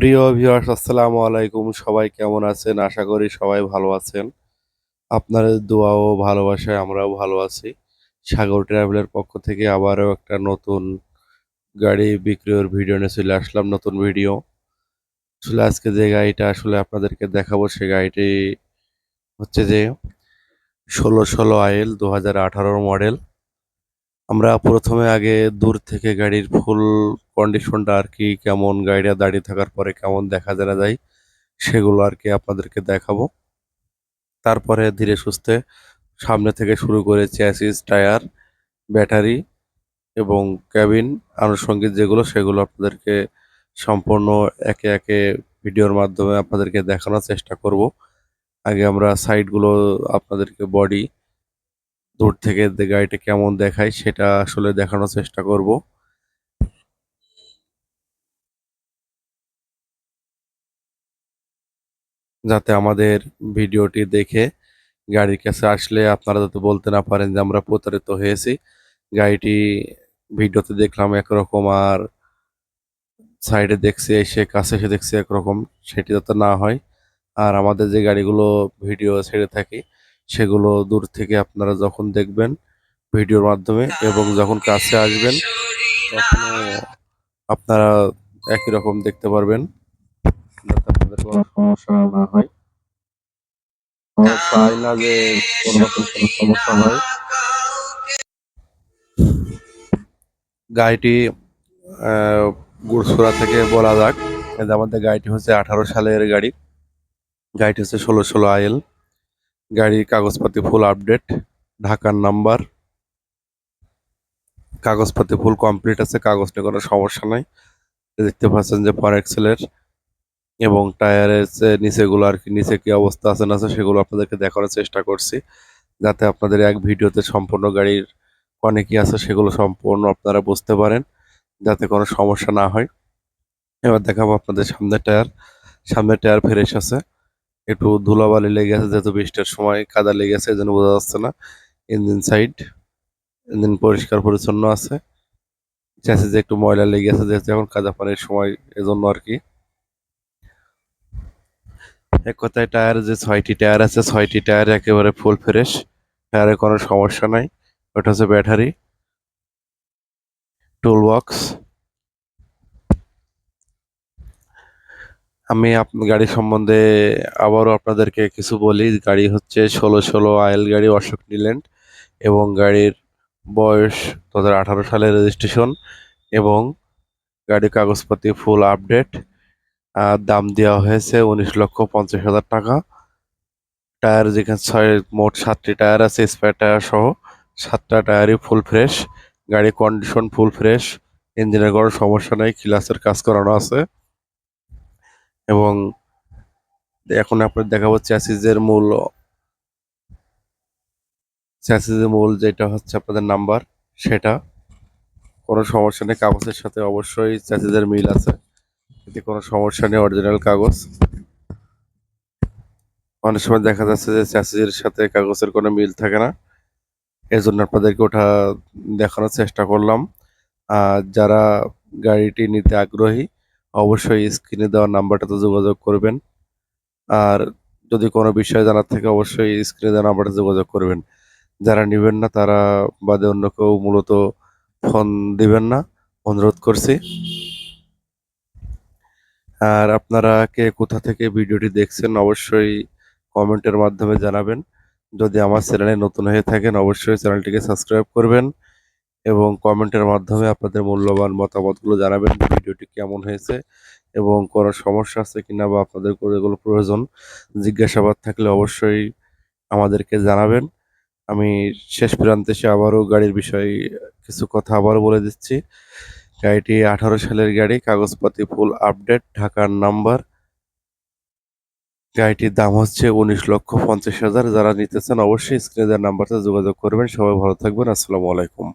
প্রিয় ভিউয়ার্স আসসালামু আলাইকুম। সবাই কেমন আছেন? আশা করি সবাই ভালো আছেন। আপনাদের দোয়া ও ভালোবাসায় আমরাও ভালো আছি। সাগর ট্রাভেলের পক্ষ থেকে আবারও একটা নতুন গাড়ি বিক্রয়ের ভিডিও নিয়ে চলে আসলাম, নতুন ভিডিও আসলে আজকে যে গাড়িটা আসলে আপনাদেরকে দেখাবো, সে গাড়িটি হচ্ছে যে ষোলো ষোলো আইএল দু হাজার মডেল আমরা প্রথমে আগে দূর থেকে গাড়ির ফুল কন্ডিশনটা আর কি কেমন গাড়িটা দাঁড়িয়ে থাকার পরে কেমন দেখা জানা যায়, সেগুলো আর কি আপনাদেরকে দেখাবো। তারপরে ধীরে সুস্থে সামনে থেকে শুরু করে চ্যাসিস টায়ার ব্যাটারি এবং ক্যাবিন আনুষঙ্গিক যেগুলো, সেগুলো আপনাদেরকে সম্পূর্ণ একে একে ভিডিওর মাধ্যমে আপনাদেরকে দেখানোর চেষ্টা করব। আগে আমরা সাইডগুলো আপনাদেরকে বডি দূর থেকে গাড়িটা কেমন দেখায় সেটা আসলে দেখানোর চেষ্টা করব। যাতে আমাদের ভিডিওটি দেখে গাড়ির কাছে আসলে আপনারা যাতে বলতে না পারেন যে আমরা প্রতারিত হয়েছি। গাড়িটি ভিডিওতে দেখলাম একরকম আর সাইডে দেখছি, এসে কাছে এসে দেখছি একরকম, সেটি যাতে না হয়। আর আমাদের যে গাড়িগুলো ভিডিও ছেড়ে থাকি সেগুলো দূর থেকে আপনারা যখন দেখবেন ভিডিওর মাধ্যমে এবং যখন কাছে আসবেন তখন আপনারা একই রকম দেখতে পারবেন। আপনাদের কোনো সমস্যা না হয় চাই না যে কোনো কোনো সমস্যা হয় গাড়িটি গুড়সুরা থেকে বলা যাক। আমাদের গাড়িটি হচ্ছে আঠারো সালের গাড়ি। গাড়িটি হচ্ছে ষোলো ষোলো আইএল। গাড়ির কাগজপাতি ফুল আপডেট ঢাকার নাম্বার কাগজপাতি ফুল কমপ্লিট আছে কাগজ নিয়ে কোনো সমস্যা নাই। দেখতে পাচ্ছেন যে পার এক্সেলের এবং টায়ারের নিচেগুলো আর কি, নিচে কি অবস্থা আছে না সেগুলো আপনাদেরকে দেখানোর চেষ্টা করছি। যাতে আপনাদের এক ভিডিওতে সম্পূর্ণ গাড়ির অনেক কি আছে, সেগুলো সম্পূর্ণ আপনারা বুঝতে পারেন, যাতে কোনো সমস্যা না হয়। এবার দেখাবো আপনাদের সামনের টায়ার সামনের টায়ার ফ্রেশ আছে। একটু ধুলাবালি লেগে আছে যেহেতু বৃষ্টির সময় কাদা লেগে আছে এই জন্য বোঝা যাচ্ছে না। ইঞ্জিন সাইড, ইঞ্জিন পরিষ্কার পরিচ্ছন্ন আছে। চ্যাসিসে একটু ময়লা লেগে আছে যেহেতু এখন কাদা পানির সময়, এজন্য আর কি। এক কথায় টায়ার যে ছয়টি টায়ার আছে, ছয়টি টায়ার একেবারে ফুল ফ্রেশ টায়ারে কোনো সমস্যা নাই। ওটা হচ্ছে ব্যাটারি টুল বক্স আমি গাড়ি সম্বন্ধে আবারও আপনাদেরকে কিছু বলি। গাড়ি হচ্ছে ষোলো ষোলো আয়েল গাড়ি অশোক নিল্যান্ড এবং গাড়ির বয়স দু হাজার সালের রেজিস্ট্রেশন এবং গাড়ির কাগজপাতি ফুল আপডেট আর দাম দেওয়া হয়েছে উনিশ লক্ষ পঞ্চাশ হাজার টাকা। টায়ার যেখানে ছয়, মোট সাতটি টায়ার আছে স্পেয়ার টায়ার সহ সাতটা টায়ারই ফুল ফ্রেশ গাড়ির কন্ডিশন ফুল ফ্রেশ ইঞ্জিনের কোনো সমস্যা নেই ক্লাসের কাজ করানো আছে। এবং এখন আপনার দেখাবো চ্যাসিসের মূল চ্যাসিসের মূল যেটা হচ্ছে আপনাদের নাম্বার, সেটা। কোনো সমস্যা নেই, কাগজের সাথে অবশ্যই চ্যাসিসের মিল আছে। এতে কোনো সমস্যা নেই অরিজিনাল কাগজ। অনেক সময় দেখা যাচ্ছে যে চ্যাসিসের সাথে কাগজের কোনো মিল থাকে না। এর জন্য আপনাদেরকে ওটা দেখানোর চেষ্টা করলাম। আর যারা গাড়িটি নিতে আগ্রহী অবশ্যই স্ক্রিনে দেওয়া নাম্বারটাতে যোগাযোগ করবেন। আর যদি কোনো বিষয় জানার থাকে, অবশ্যই স্ক্রিনে দেওয়া নাম্বারটা যোগাযোগ করবেন। যারা নেবেন না, তারা বাদে অন্য কেউ মূলত ফোন দিবেন না। অনুরোধ করছি। আর আপনারা কে কোথা থেকে ভিডিওটি দেখছেন, অবশ্যই কমেন্টের মাধ্যমে জানাবেন। যদি আমার চ্যানেলে নতুন হয়ে থাকেন, অবশ্যই চ্যানেলটিকে সাবস্ক্রাইব করবেন। এবং কমেন্টের মাধ্যমে আপনাদের মূল্যবান মতামতগুলো জানাবেন ভিডিওটি কেমন হয়েছে এবং কোনো সমস্যা আছে কিনা বা আপনাদের এগুলো প্রয়োজন, জিজ্ঞাসাবাদ থাকলে অবশ্যই আমাদেরকে জানাবেন। আমি শেষ প্রান্তে এসে আবারও গাড়ির বিষয়ে কিছু কথা আবারও বলে দিচ্ছি। গাড়িটি আঠারো সালের গাড়ি, কাগজপাতি ফুল আপডেট ঢাকার নাম্বার গাড়িটির দাম হচ্ছে উনিশ লক্ষ পঞ্চাশ হাজার। যারা নিতে চান অবশ্যই স্ক্রিনে দেওয়ার নাম্বারটা যোগাযোগ করবেন। সবাই ভালো থাকবেন। আসসালামু আলাইকুম।